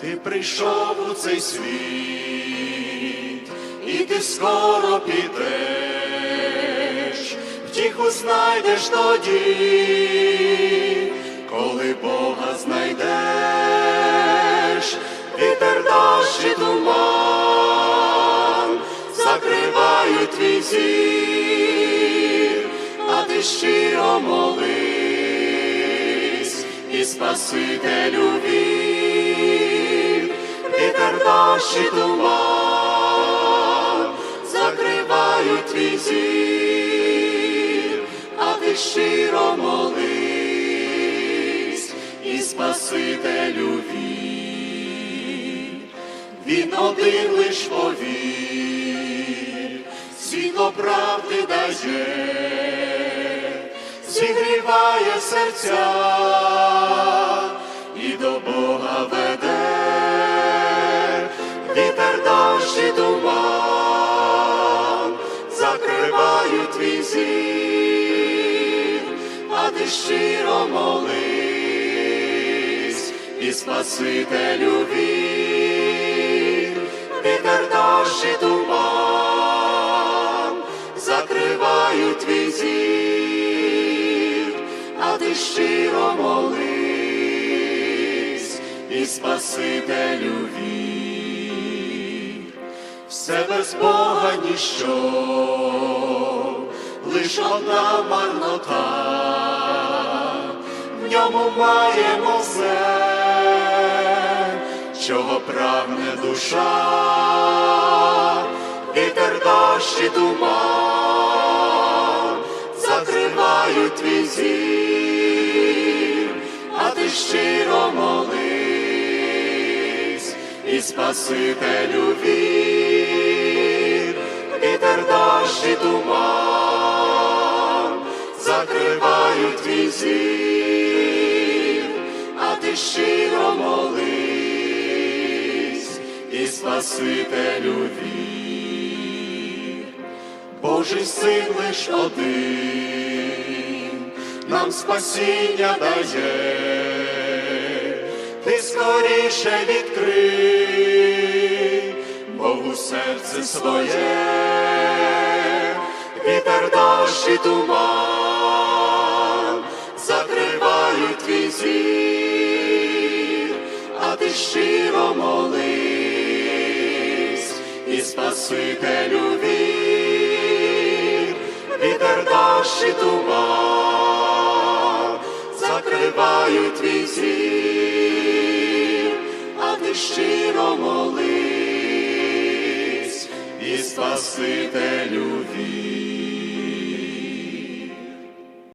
Ти прийшов у цей світ, і ти скоро підеш, втіху знайдеш тоді, коли Бога знайдеш, вітер дощ і туман, закривають твій зір, а ти щиро молись, і Спасителю вір, дощ туман, закривають твій зір, а ти щиро молись, і Спасителю вір, він один лиш повір, світло правди дає, зігріває серця вітер туман, закривають твій зір, а ти щиро молись, і Спасителю вір, вітер дощ і туман, закривають твій зір, а ти щиро молись, і Спасителю вір, все без Бога ніщо, лиш одна марнота, в ньому маємо все, чого прагне душа, вітер дощ і туман, закривають твій зір, а ти щиро молись, і Спасителю вір, дощ і туман, закривають твій зір, а ти щиро молись, і Спасителю вір. Божий син лиш один, нам спасіння дає, ти скоріше відкрий, Богу серце своє, дощ і туман, закривають твій зір, а ти щиро молись, і Спасителю вір, вітер дощ і туман, закривають твій зір, а ти щиро молись, і Спасителю вір.